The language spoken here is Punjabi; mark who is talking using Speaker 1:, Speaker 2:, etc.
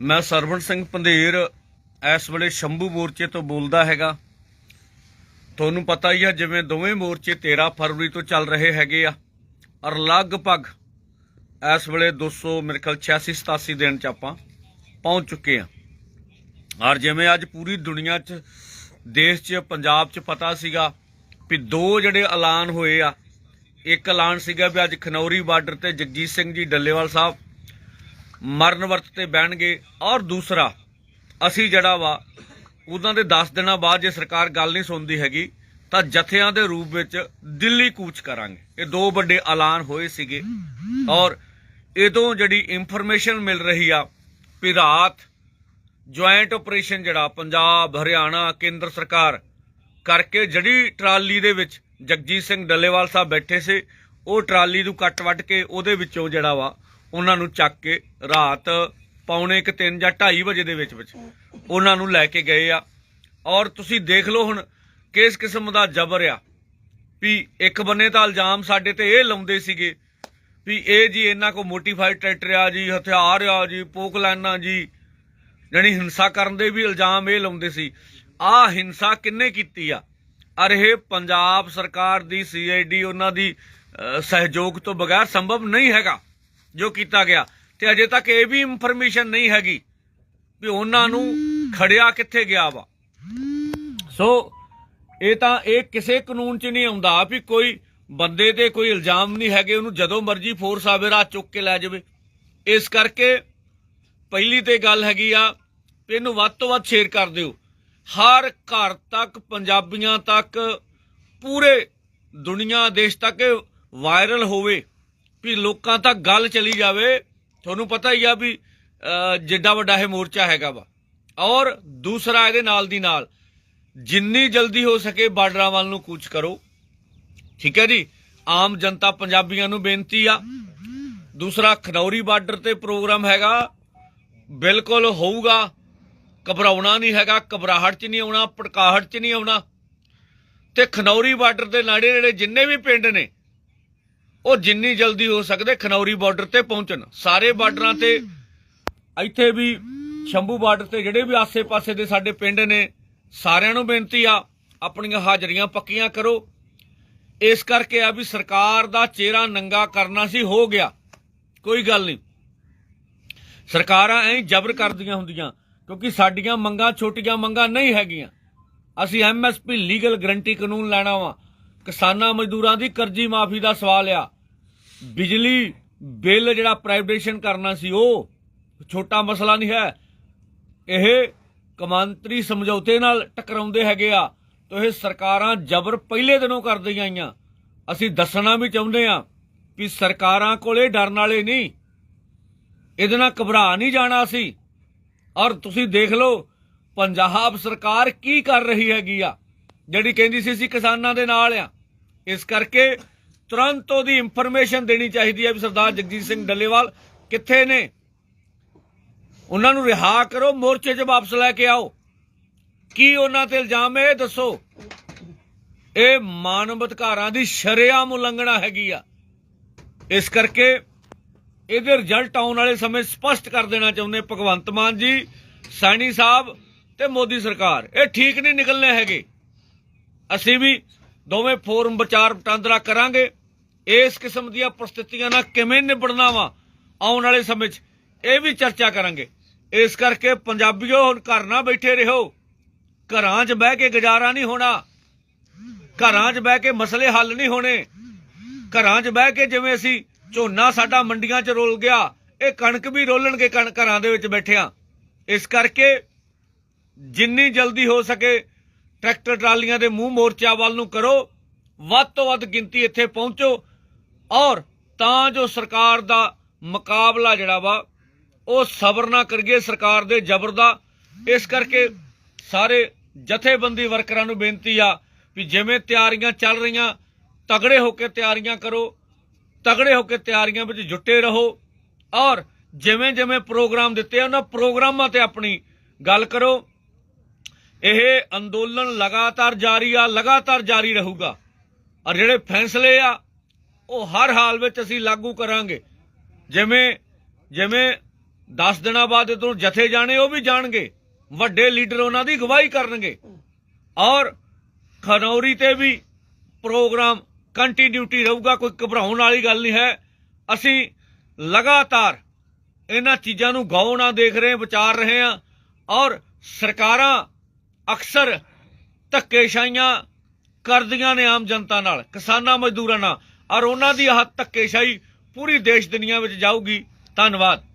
Speaker 1: ਮੈਂ ਸਰਵਣ ਸਿੰਘ ਪੰਧੇਰ ਇਸ ਵੇਲੇ ਸ਼ੰਭੂ ਮੋਰਚੇ ਤੋਂ ਬੋਲਦਾ ਹੈਗਾ। ਤੁਹਾਨੂੰ ਪਤਾ ਹੀ ਆ ਜਿਵੇਂ ਦੋਵੇਂ ਮੋਰਚੇ 13 ਫਰਵਰੀ ਤੋਂ ਚੱਲ ਰਹੇ ਹੈਗੇ ਆ ਔਰ ਲਗਭਗ ਇਸ ਵੇਲੇ 200 ਮੇਰੇ ਖਿਆਲ 86 87 ਦਿਨ ਚ ਆਪਾਂ ਪਹੁੰਚ ਚੁੱਕੇ ਆ। ਔਰ ਜਿਵੇਂ ਅੱਜ ਪੂਰੀ ਦੁਨੀਆ 'ਚ, ਦੇਸ਼ 'ਚ, ਪੰਜਾਬ 'ਚ ਪਤਾ ਸੀਗਾ ਵੀ ਦੋ ਜਿਹੜੇ ਐਲਾਨ ਹੋਏ ਆ। ਇੱਕ ਐਲਾਨ ਸੀਗਾ ਵੀ ਅੱਜ ਖਨੌਰੀ ਬਾਰਡਰ ਤੇ ਜਗਜੀਤ ਸਿੰਘ ਜੀ, ਡੱਲੇਵਾਲ ਸਾਹਿਬ ਮਰਨ ਵਰਤ ਤੇ ਬਹਿਣਗੇ। ਔਰ ਦੂਸਰਾ, ਅਸੀਂ ਜਿਹੜਾ ਵਾ, ਉਹਨਾਂ ਦੇ 10 ਦਿਨਾਂ ਬਾਅਦ ਜੇ ਸਰਕਾਰ ਗੱਲ ਨਹੀਂ ਸੁਣਦੀ ਹੈਗੀ, ਤਾਂ ਜਥਿਆਂ ਦੇ ਰੂਪ ਵਿੱਚ ਦਿੱਲੀ ਕੂਚ ਕਰਾਂਗੇ। ਇਹ ਦੋ ਵੱਡੇ ਐਲਾਨ ਹੋਏ ਸੀਗੇ। ਔਰ ਇਦੋਂ ਜਿਹੜੀ ਇਨਫੋਰਮੇਸ਼ਨ ਮਿਲ ਰਹੀ ਆ ਵੀ ਰਾਤ ਜੁਆਇੰਟ ਆਪਰੇਸ਼ਨ ਜਿਹੜਾ, ਪੰਜਾਬ, ਹਰਿਆਣਾ, ਕੇਂਦਰ ਸਰਕਾਰ ਕਰਕੇ ਜਿਹੜੀ ਟਰਾਲੀ ਦੇ ਵਿੱਚ ਜਗਜੀਤ ਸਿੰਘ ਡੱਲੇਵਾਲ ਸਾਹਿਬ ਬੈਠੇ ਸੀ, ਉਹ ਟਰਾਲੀ ਨੂੰ ਕੱਟ ਵੱਢ ਕੇ ਉਹਦੇ ਵਿੱਚੋਂ ਜਿਹੜਾ ਵਾ ਉਹਨਾਂ ਨੂੰ ਚੱਕ ਕੇ ਰਾਤ ਪੌਣੇ ਕੁ 3 ਜਾਂ 2:30 ਵਜੇ ਦੇ ਵਿੱਚ ਵਿੱਚ ਉਹਨਾਂ ਨੂੰ ਲੈ ਕੇ ਗਏ ਆ। ਔਰ ਤੁਸੀਂ ਦੇਖ ਲਓ ਹੁਣ ਕਿਸ ਕਿਸਮ ਦਾ ਜ਼ਬਰ ਆ ਵੀ ਇੱਕ ਬੰਨੇ ਤਾਂ ਇਲਜ਼ਾਮ ਸਾਡੇ ਤੇ ਇਹ ਲਾਉਂਦੇ ਸੀਗੇ ਵੀ ਇਹ ਜੀ ਇਹਨਾਂ ਕੋ ਮੋਟੀਫਾਈਡ ਟਰੈਕਟਰ ਆ ਜੀ, ਹਥਿਆਰ ਆ ਜੀ ਪੋਕ ਜੀ। ਜਾਣੀ ਹਿੰਸਾ ਕਰਨ ਦੇ ਵੀ ਇਲਜ਼ਾਮ ਇਹ ਲਾਉਂਦੇ ਸੀ। ਆ ਹਿੰਸਾ ਕਿੰਨੇ ਕੀਤੀ ਆ? ਅਰ ਇਹ ਪੰਜਾਬ ਸਰਕਾਰ ਦੀ ਸੀਆਈਡੀ ਉਹਨਾਂ ਦੀ ਸਹਿਯੋਗ ਤੋਂ ਬਗੈਰ ਸੰਭਵ ਨਹੀਂ ਹੈਗਾ। ਜੋ ਕੀਤਾ ਗਿਆ। ਤੇ ਅਜੇ ਤੱਕ ਇਹ ਵੀ ਇਨਫੋਰਮੇਸ਼ਨ ਨਹੀਂ ਹੈਗੀ ਵੀ ਉਹਨਾਂ ਨੂੰ ਖੜਿਆ ਕਿੱਥੇ ਗਿਆ ਵਾ। ਸੋ ਇਹ ਤਾਂ ਇਹ ਕਿਸੇ ਕਾਨੂੰਨ 'ਚ ਨਹੀਂ ਆਉਂਦਾ ਵੀ ਕੋਈ ਬੰਦੇ ਤੇ ਕੋਈ ਇਲਜ਼ਾਮ ਨਹੀਂ ਹੈਗੇ, ਉਹਨੂੰ ਜਦੋਂ ਮਰਜ਼ੀ ਫੋਰਸ ਆਵੇ ਰਾਤ ਚੁੱਕ ਕੇ ਲੈ ਜਾਵੇ। ਇਸ ਕਰਕੇ ਪਹਿਲੀ ਤੇ ਗੱਲ ਹੈਗੀ ਆ ਵੀ ਇਹਨੂੰ ਵੱਧ ਤੋਂ ਵੱਧ ਸ਼ੇਅਰ ਕਰ ਦਿਓ। ਹਰ ਘਰ ਤੱਕ ਪੰਜਾਬੀਆਂ ਤੱਕ ਪੂਰੇ ਦੁਨੀਆ, ਦੇਸ਼ ਤੱਕ ਵਾਇਰਲ ਹੋਵੇ। ਵੀ ਲੋਕਾਂ ਤੱਕ ਗੱਲ ਚਲੀ ਜਾਵੇ, ਤੁਹਾਨੂੰ ਪਤਾ ਹੀ ਆ ਵੀ ਜਿੱਡਾ ਵੱਡਾ ਇਹ ਮੋਰਚਾ ਹੈਗਾ ਵਾ। ਔਰ ਦੂਸਰਾ ਇਹਦੇ ਨਾਲ ਦੀ ਨਾਲ, ਜਿੰਨੀ ਜਲਦੀ ਹੋ ਸਕੇ ਬਾਰਡਰਾਂ ਵੱਲ ਨੂੰ ਕੂਚ ਕਰੋ। ਠੀਕ ਹੈ ਜੀ? ਆਮ ਜਨਤਾ ਪੰਜਾਬੀਆਂ ਨੂੰ ਬੇਨਤੀ ਆ। ਦੂਸਰਾ, ਖਨੌਰੀ ਬਾਰਡਰ ਤੇ ਪ੍ਰੋਗਰਾਮ ਹੈਗਾ। ਬਿਲਕੁਲ ਹੋਊਗਾ। ਘਬਰਾਉਣਾ ਨਹੀਂ ਹੈਗਾ, ਘਬਰਾਹਟ 'ਚ ਨਹੀਂ ਆਉਣਾ ਪਟਕਾਹਟ 'ਚ ਨਹੀਂ ਆਉਣਾ। ਤੇ ਖਨੌਰੀ ਬਾਰਡਰ ਦੇ ਨੇੜੇ ਨੇੜੇ ਜਿੰਨੇ ਵੀ ਪਿੰਡ ਨੇ ਉਹ ਜਿੰਨੀ ਜਲਦੀ ਹੋ ਸਕਦੇ ਖਨੌਰੀ ਬਾਰਡਰ ਤੇ ਪਹੁੰਚਣ। ਸਾਰੇ ਬਾਰਡਰਾਂ ਤੇ ਇੱਥੇ ਵੀ ਸ਼ੰਭੂ ਬਾਰਡਰ ਤੇ ਜਿਹੜੇ ਵੀ ਆਸੇ-ਪਾਸੇ ਦੇ ਸਾਡੇ ਪਿੰਡ ਨੇ, ਸਾਰਿਆਂ ਨੂੰ ਬੇਨਤੀ ਆ, ਆਪਣੀਆਂ ਹਾਜ਼ਰੀਆਂ ਪੱਕੀਆਂ ਕਰੋ। ਇਸ ਕਰਕੇ ਆ ਵੀ ਸਰਕਾਰ ਦਾ ਚਿਹਰਾ ਨੰਗਾ ਕਰਨਾ ਸੀ, ਹੋ ਗਿਆ। ਕੋਈ ਗੱਲ ਨਹੀਂ। ਸਰਕਾਰਾਂ ਐਂ ਜਬਰ ਕਰਦੀਆਂ ਹੁੰਦੀਆਂ, ਕਿਉਂਕਿ ਸਾਡੀਆਂ ਮੰਗਾਂ ਛੋਟੀਆਂ ਮੰਗਾਂ ਨਹੀਂ ਹੈਗੀਆਂ। ਅਸੀਂ ਐਮਐਸਪੀ ਲੀਗਲ ਗਰੰਟੀ ਕਾਨੂੰਨ ਲੈਣਾ ਵਾ। ਕਿਸਾਨਾਂ ਮਜ਼ਦੂਰਾਂ ਦੀ ਕਰਜ਼ੀ ਮਾਫੀ ਦਾ ਸਵਾਲ ਆ। ਬਿਜਲੀ ਬਿੱਲ ਜਿਹੜਾ ਪ੍ਰਾਈਵੇਟੇਸ਼ਨ ਕਰਨਾ ਸੀ, ਉਹ ਛੋਟਾ ਮਸਲਾ ਨਹੀਂ ਹੈ। ਇਹ ਕਮਾਂਤਰੀ ਸਮਝੌਤੇ ਨਾਲ ਟਕਰਾਉਂਦੇ ਹੈਗੇ ਆ। ਤੋ ਇਹ ਸਰਕਾਰਾਂ ਜਬਰ ਪਹਿਲੇ ਦਿਨੋਂ ਕਰਦੀਆਂ ਆਈਆਂ। ਅਸੀਂ ਦੱਸਣਾ ਵੀ ਚਾਹੁੰਦੇ ਆ ਕਿ ਸਰਕਾਰਾਂ ਕੋਲੇ ਡਰਨ ਵਾਲੇ ਨਹੀਂ। ਇਹਦੇ ਨਾਲ ਘਬਰਾ ਨਹੀਂ ਜਾਣਾ ਸੀ ਔਰ ਤੁਸੀਂ ਦੇਖ ਲਓ, ਪੰਜਾਬ ਸਰਕਾਰ ਕੀ ਕਰ ਰਹੀ ਹੈਗੀ ਆ। ਜਿਹੜੀ ਕਹਿੰਦੀ ਸੀ, ਅਸੀਂ ਕਿਸਾਨਾਂ ਦੇ ਨਾਲ ਆ। ਇਸ ਕਰਕੇ ਤੁਰੰਤ ਉਹਦੀ ਇਨਫੋਰਮੇਸ਼ਨ ਦੇਣੀ ਚਾਹੀਦੀ ਹੈ ਵੀ ਸਰਦਾਰ ਜਗਜੀਤ ਸਿੰਘ ਡੱਲੇਵਾਲ ਕਿੱਥੇ ਨੇ। ਉਹਨਾਂ ਨੂੰ ਰਿਹਾ ਕਰੋ, ਮੋਰਚੇ 'ਚ ਵਾਪਸ ਲੈ ਕੇ ਆਓ। ਕੀ ਉਹਨਾਂ ਤੇ ਇਲਜ਼ਾਮ ਹੈ, ਇਹ ਦੱਸੋ। ਇਹ ਮਾਨਵ ਅਧਿਕਾਰਾਂ ਦੀ ਸ਼ਰੇਆਮ ਉਲੰਘਣਾ ਹੈਗੀ ਆ। ਇਸ ਕਰਕੇ ਇਹਦੇ ਰਿਜ਼ਲਟ ਆਉਣ ਵਾਲੇ ਸਮੇਂ ਸਪਸ਼ਟ ਕਰ ਦੇਣਾ ਚਾਹੁੰਦੇ ਭਗਵੰਤ ਮਾਨ ਜੀ, ਸੈਣੀ ਸਾਹਿਬ ਤੇ ਮੋਦੀ ਸਰਕਾਰ, ਇਹ ਠੀਕ ਨਹੀਂ ਨਿਕਲਨੇ ਹੈਗੇ। ਅਸੀਂ ਵੀ ਦੋਵੇਂ ਫੋਰਮ ਵਿਚਾਰ ਵਟਾਂਦਰਾ ਕਰਾਂਗੇ। ਇਸ ਕਿਸਮ ਦੀਆਂ ਪ੍ਰਸਥਿਤੀਆਂ ਨਾਲ ਕਿਵੇਂ ਨਿਬੜਨਾ ਵਾ ਆਉਣ ਵਾਲੇ ਸਮੇਂ 'ਚ ਇਹ ਵੀ ਚਰਚਾ ਕਰਾਂਗੇ। ਇਸ ਕਰਕੇ ਪੰਜਾਬੀਓ, ਹੁਣ ਘਰ ਨਾ ਬੈਠੇ ਰਹੋ। ਘਰਾਂ 'ਚ ਬਹਿ ਕੇ ਗੁਜ਼ਾਰਾ ਨਹੀਂ ਹੋਣਾ। ਘਰਾਂ 'ਚ ਬਹਿ ਕੇ ਮਸਲੇ ਹੱਲ ਨਹੀਂ ਹੋਣੇ। ਘਰਾਂ 'ਚ ਬਹਿ ਕੇ ਜਿਵੇਂ ਅਸੀਂ ਝੋਨਾ ਸਾਡਾ ਮੰਡੀਆਂ 'ਚ ਰੋਲ ਗਿਆ, ਇਹ ਕਣਕ ਵੀ ਰੋਲਣਗੇ ਕਣ ਘਰਾਂ ਦੇ ਵਿੱਚ ਬੈਠਿਆਂ। ਇਸ ਕਰਕੇ ਜਿੰਨੀ ਜਲਦੀ ਹੋ ਸਕੇ ਟਰੈਕਟਰ ਟਰਾਲੀਆਂ ਦੇ ਮੂੰਹ ਮੋਰਚਾ ਵੱਲ ਨੂੰ ਕਰੋ, ਵੱਧ ਤੋਂ ਵੱਧ ਗਿਣਤੀ ਇੱਥੇ ਪਹੁੰਚੋ ਔਰ ਤਾਂ ਜੋ ਸਰਕਾਰ ਦਾ ਮੁਕਾਬਲਾ ਜਿਹੜਾ ਵਾ, ਉਹ ਸਬਰ ਨਾ ਕਰੀਏ ਸਰਕਾਰ ਦੇ ਜ਼ਬਰ ਦਾ। ਇਸ ਕਰਕੇ ਸਾਰੇ ਜਥੇਬੰਦੀ ਵਰਕਰਾਂ ਨੂੰ ਬੇਨਤੀ ਆ ਵੀ ਜਿਵੇਂ ਤਿਆਰੀਆਂ ਚੱਲ ਰਹੀਆਂ, ਤਗੜੇ ਹੋ ਕੇ ਤਿਆਰੀਆਂ ਕਰੋ, ਤਗੜੇ ਹੋ ਕੇ ਤਿਆਰੀਆਂ ਵਿੱਚ ਜੁਟੇ ਰਹੋ ਔਰ ਜਿਵੇਂ ਜਿਵੇਂ ਪ੍ਰੋਗਰਾਮ ਦਿੱਤੇ ਉਹਨਾਂ ਪ੍ਰੋਗਰਾਮਾਂ ਤੇ ਆਪਣੀ ਗੱਲ ਕਰੋ। ਇਹ ਅੰਦੋਲਨ ਲਗਾਤਾਰ ਜਾਰੀ ਆ, ਲਗਾਤਾਰ ਜਾਰੀ ਰਹੂਗਾ। ਔਰ ਜਿਹੜੇ ਫੈਸਲੇ ਆ, ਉਹ ਹਰ ਹਾਲ ਵਿੱਚ ਅਸੀਂ ਲਾਗੂ ਕਰਾਂਗੇ। ਜਿਵੇਂ ਜਿਵੇਂ 10 ਦਿਨਾਂ ਬਾਅਦ ਇਧਰੋਂ ਜਥੇ ਜਾਣੇ, ਉਹ ਵੀ ਜਾਣਗੇ। ਵੱਡੇ ਲੀਡਰ ਉਹਨਾਂ ਦੀ ਅਗਵਾਈ ਕਰਨਗੇ। ਔਰ ਖਨੌਰੀ ਤੇ ਵੀ ਪ੍ਰੋਗਰਾਮ ਕੰਟੀਨਿਊਟੀ ਰਹੂਗਾ, ਕੋਈ ਘਬਰਾਉਣ ਵਾਲੀ ਗੱਲ ਨਹੀਂ ਹੈ। ਅਸੀਂ ਲਗਾਤਾਰ ਇਹਨਾਂ ਚੀਜ਼ਾਂ ਨੂੰ ਗੌਰ ਨਾਲ ਦੇਖ ਰਹੇ, ਵਿਚਾਰ ਰਹੇ ਹਾਂ। ਔਰ ਸਰਕਾਰਾਂ ਅਕਸਰ ਧੱਕੇਸ਼ਾਹੀਆਂ ਕਰਦੀਆਂ ਨੇ ਆਮ ਜਨਤਾ ਨਾਲ, ਕਿਸਾਨਾਂ ਮਜ਼ਦੂਰਾਂ ਨਾਲ। ਔਰ ਉਹਨਾਂ ਦੀ ਆਹ ਧੱਕੇਸ਼ਾਹੀ ਪੂਰੀ ਦੇਸ਼ ਦੁਨੀਆ ਵਿੱਚ ਜਾਊਗੀ। ਧੰਨਵਾਦ।